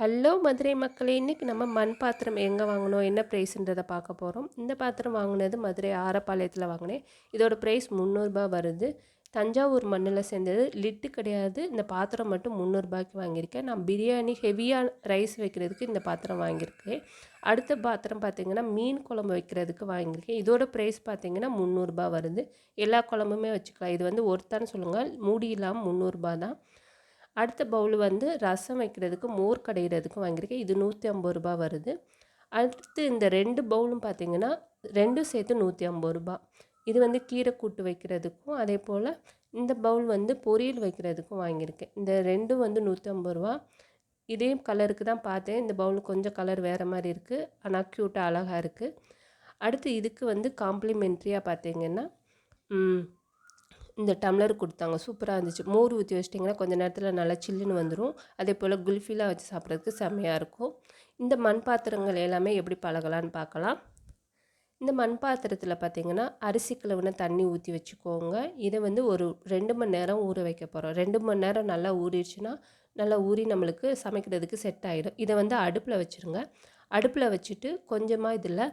Hello Madurai மக்களே. இன்றைக்கி நம்ம மண் பாத்திரம் எங்கே வாங்கினோம் என்ன ப்ரைஸுன்றதை பார்க்க போகிறோம் இந்த பாத்திரம் வாங்கினது மதுரை ஆரப்பாளையத்தில் வாங்கினேன். இதோட ப்ரைஸ் முந்நூறுரூபா வருது. தஞ்சாவூர் மண்ணில் சேர்ந்தது. லிட்டு கிடையாது. இந்த பாத்திரம் மட்டும் முந்நூறுபாய்க்கு வாங்கியிருக்கேன். நான் பிரியாணி ஹெவியாக ரைஸ் வைக்கிறதுக்கு இந்த பாத்திரம் வாங்கியிருக்கேன். அடுத்த பாத்திரம் பார்த்திங்கன்னா மீன் குழம்பு வைக்கிறதுக்கு வாங்கியிருக்கேன். இதோட ப்ரைஸ் பார்த்திங்கன்னா முந்நூறுரூபா வருது. எல்லா குழம்புமே வச்சுக்கலாம். இது வந்து ஒருத்தான்னு சொல்லுங்கள் மூடி இல்லாமல் முந்நூறுரூபா தான். அடுத்த பவுல் வந்து ரசம் வைக்கிறதுக்கும் மோர் கடையிறதுக்கும் வாங்கியிருக்கேன். இது நூற்றி ஐம்பது ரூபா வருது. அடுத்து இந்த ரெண்டு பவுலும் பார்த்திங்கன்னா ரெண்டும் சேர்த்து நூற்றி ஐம்பது ரூபா. இது வந்து கீரை கூட்டு வைக்கிறதுக்கும் அதே போல் இந்த பவுல் வந்து பொரியல் வைக்கிறதுக்கும் வாங்கியிருக்கேன். இந்த ரெண்டும் வந்து நூற்றி ஐம்பது ரூபா. இதே கலருக்கு தான் பார்த்தேன். இந்த பவுல் கொஞ்சம் கலர் வேறு மாதிரி இருக்குது ஆனால் க்யூட்டாக அழகாக இருக்குது அடுத்து இதுக்கு வந்து காம்ப்ளிமெண்ட்ரியாக பார்த்தீங்கன்னா இந்த டம்ளர் கொடுத்தாங்க. சூப்பராக இருந்துச்சு. மோர் ஊற்றி வச்சிட்டிங்கன்னா கொஞ்சம் நேரத்தில் நல்லா சில்லுன்னு வந்துடும் அதே போல் குல்ஃபிலாம் வச்சு சாப்பிட்றதுக்கு செம்மையாக இருக்கும். இந்த மண் பாத்திரங்கள் எல்லாமே எப்படி பழகலான்னு பார்க்கலாம். இந்த மண் பாத்திரத்தில் பார்த்திங்கன்னா அரிசி கழுவுன தண்ணி ஊற்றி வச்சுக்கோங்க. இதை வந்து ஒரு ரெண்டு மணி நேரம் ஊற வைக்க போகிறோம் ரெண்டு மணி நேரம் நல்லா ஊறிடுச்சுன்னா நல்லா ஊறி நம்மளுக்கு சமைக்கிறதுக்கு செட் ஆகிடும் இதை வந்து அடுப்பில் வச்சுருங்க. அடுப்பில் வச்சுட்டு கொஞ்சமாக இதில்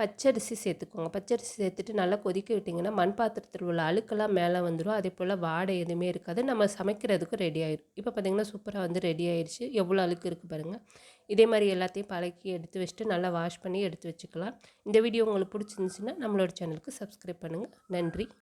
பச்சரிசி சேர்த்துக்கோங்க. பச்சரிசி சேர்த்துட்டு நல்லா கொதிக்க விட்டிங்கன்னா மண் பாத்திரத்தில் உள்ள அழுக்கெல்லாம் மேலே வந்துடும் அதே போல் வாடை எதுவுமே இருக்காது. நம்ம சமைக்கிறதுக்கும் ரெடி ஆயிடும் இப்போ பார்த்திங்கன்னா சூப்பராக வந்து ரெடி ஆயிடுச்சு எவ்வளோ அழுக்கு இருக்குது பாருங்கள் இதே மாதிரி எல்லாத்தையும் பழக்கி எடுத்து வச்சுட்டு நல்லா வாஷ் பண்ணி எடுத்து வச்சுக்கலாம். இந்த வீடியோ உங்களுக்கு பிடிச்சிருந்துச்சுன்னா நம்மளோட சேனலுக்கு சப்ஸ்கிரைப் பண்ணுங்கள் நன்றி.